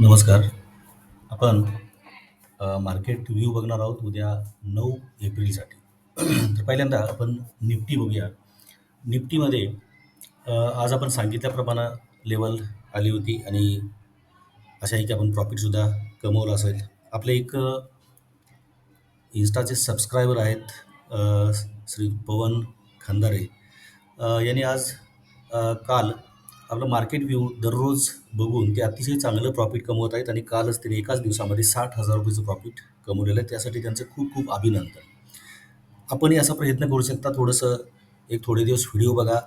नमस्कार. आपण market view बघणार आहोत उद्या नऊ एप्रिलसाठी. तर पहिल्यांदा आपण निफ्टी बघूया. निफ्टीमध्ये आज आपण सांगितल्याप्रमाणे लेवल आली होती आणि अशा आहे की आपण प्रॉफिटसुद्धा कमवलं असेल. आपले एक इन्स्टाचे सबस्क्रायबर आहेत श्री पवन खंदारे. यांनी आज काल आपलं मार्केट व्ह्यू दररोज बघून ते अतिशय चांगलं प्रॉफिट कमवत आहेत आणि कालच त्यांनी एकाच दिवसामध्ये साठ हजार रुपयेचं प्रॉफिट कमवलेलं आहे. त्यासाठी त्यांचं खूप खूप अभिनंदन. आपणही असा प्रयत्न करू शकता थोडंसं एक थोडे दिवस व्हिडिओ बघा.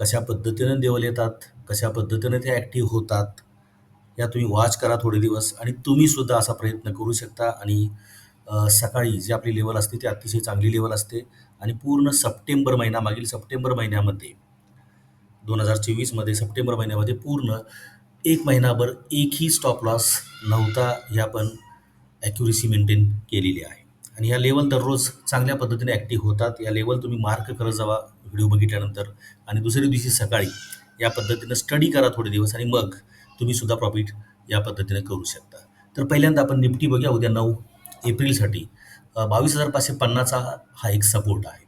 कशा पद्धतीनं देवल येतात कशा पद्धतीनं ते ॲक्टिव्ह होतात या तुम्ही वॉच करा थोडे दिवस आणि तुम्हीसुद्धा असा प्रयत्न करू शकता. आणि सकाळी जी आपली लेवल असते ती अतिशय चांगली लेवल असते. आणि पूर्ण सप्टेंबर महिना मागील सप्टेंबर महिन्यामध्ये दोन हजार चोवीसमध्ये सप्टेंबर महिन्यामध्ये पूर्ण एक महिनाभर एकही स्टॉप लॉस नव्हता ही आपण ॲक्युरेसी मेंटेन केलेली आहे. आणि या लेवल दररोज चांगल्या पद्धतीने ॲक्टिव्ह होतात. या लेवल तुम्ही मार्क करत जावा व्हिडिओ बघितल्यानंतर. आणि दुसऱ्या दिवशी सकाळी या पद्धतीनं स्टडी करा थोडे दिवस आणि मग तुम्ही सुद्धा प्रॉफिट या पद्धतीने करू शकता. तर पहिल्यांदा आपण निफ्टी बघूया. उद्या नऊ एप्रिलसाठी बावीस हजार पाचशे पन्नासचा हा एक सपोर्ट आहे.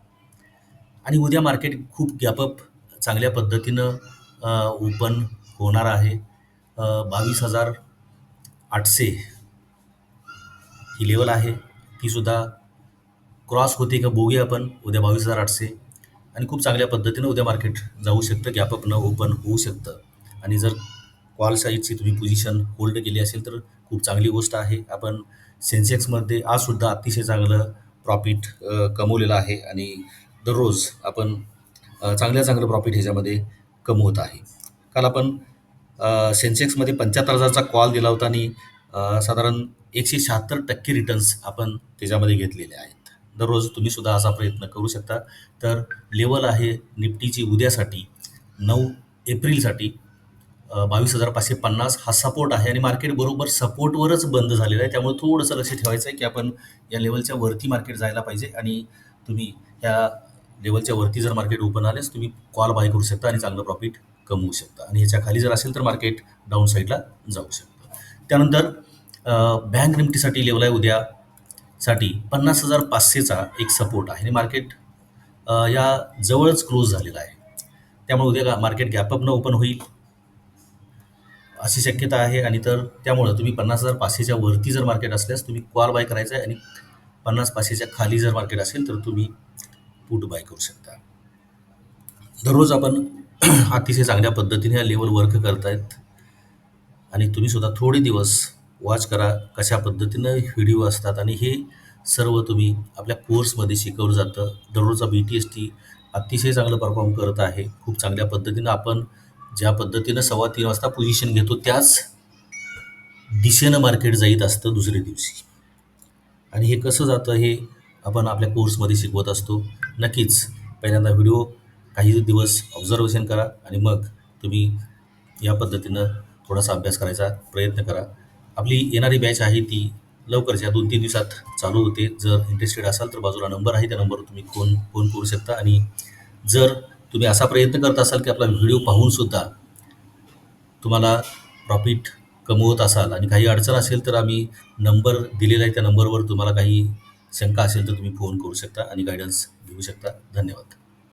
आणि उद्या मार्केट खूप गॅपअप चांगल्या पद्धतीनं ओपन होणार आहे. बावीस हजार आठशे ही लेवल आहे. तीसुद्धा क्रॉस होते का बघूया आपण. उद्या बावीस हजार आठशे. आणि खूप चांगल्या पद्धतीनं उद्या मार्केट जाऊ शकतं. गॅपअपनं ओपन होऊ शकतं. आणि जर कॉल साईडची तुम्ही पोझिशन होल्ड केली असेल तर खूप चांगली गोष्ट आहे. आपण सेन्सेक्समध्ये आजसुद्धा अतिशय चांगलं प्रॉफिट कमवलेलं आहे. आणि दररोज आपण चांगल्या चांगलं प्रॉफिट ह्याच्यामध्ये कमवत आहे. काल आपण सेन्सेक्समध्ये पंच्याहत्तर हजारचा कॉल दिला होता आणि साधारण एकशे शहात्तर टक्के रिटर्न्स आपण त्याच्यामध्ये घेतलेले आहेत. दररोज तुम्ही सुद्धा असा प्रयत्न करू शकता. तर लेवल आहे निफ्टीची उद्यासाठी नऊ एप्रिलसाठी बावीस हजार पाचशे पन्नास. हा सपोर्ट आहे आणि मार्केट बरोबर सपोर्टवरच बंद झालेलं आहे. त्यामुळे थोडंसं लक्ष ठेवायचं आहे की आपण या लेवलच्या वरती मार्केट जायला पाहिजे आणि तुम्ही या लेवलच्या वरती जर मार्केट ओपन आलेच तुम्ही कॉल बाय करू शकता आणि चांगलं प्रॉफिट कमवू शकता. आणि ह्याच्या खाली जर असेल तर मार्केट डाऊन साईडला जाऊ शकतं. त्यानंतर बँक निफ्टीसाठी लेवल आहे उद्यासाठी पन्नास हजार पाचशेचा एक सपोर्ट आहे. आणि मार्केट या जवळच क्लोज झालेला आहे. त्यामुळे उद्या मार्केट गॅपअप न ओपन होईल अशी शक्यता आहे. आणि तर त्यामुळं तुम्ही पन्नास हजार पाचशेच्या वरती जर मार्केट असल्यास तुम्ही कॉल बाय करायचं आहे आणि पन्नास पाचशेच्या खाली जर मार्केट असेल तर तुम्ही पुट बाय करू शकता. दररोज आपण अतिशय चांगल्या पद्धतीने या लेवल वर्क करतायत. आणि तुम्ही सुद्धा थोडे दिवस वॉच करा कशा पद्धतीनं व्हिडिओ असतात आणि हे सर्व तुम्ही आपल्या कोर्समध्ये शिकवलं जातं. दररोजचा बी टी एस टी अतिशय चांगलं परफॉर्म करत आहे. खूप चांगल्या पद्धतीनं आपण ज्या पद्धतीनं सव्वा तीन वाजता पोझिशन घेतो त्याच दिशेनं मार्केट जाईत असतं दुसऱ्या दिवशी. आणि हे कसं जातं हे आपण आपल्या कोर्समध्ये शिकवत असतो. नक्कीच पहिल्यांदा व्हिडिओ काही दिवस ऑब्झर्वेशन करा आणि मग तुम्ही या पद्धतीनं थोडासा अभ्यास करायचा प्रयत्न करा. आपली येणारी बॅच आहे ती लवकरच या दोन तीन दिवसात चालू होते. जर इंटरेस्टेड असाल तर बाजूला नंबर आहे त्या नंबरवर तुम्ही फोन फोन करू शकता. आणि जर तुम्ही असा प्रयत्न करत असाल की आपला व्हिडिओ पाहूनसुद्धा तुम्हाला प्रॉफिट कमवत असाल आणि काही अडचण असेल तर आम्ही नंबर दिलेला आहे त्या नंबरवर तुम्हाला काही शंका असेल तर तुम्ही फोन करू शकता आणि गायडन्स घेऊ शकता. धन्यवाद.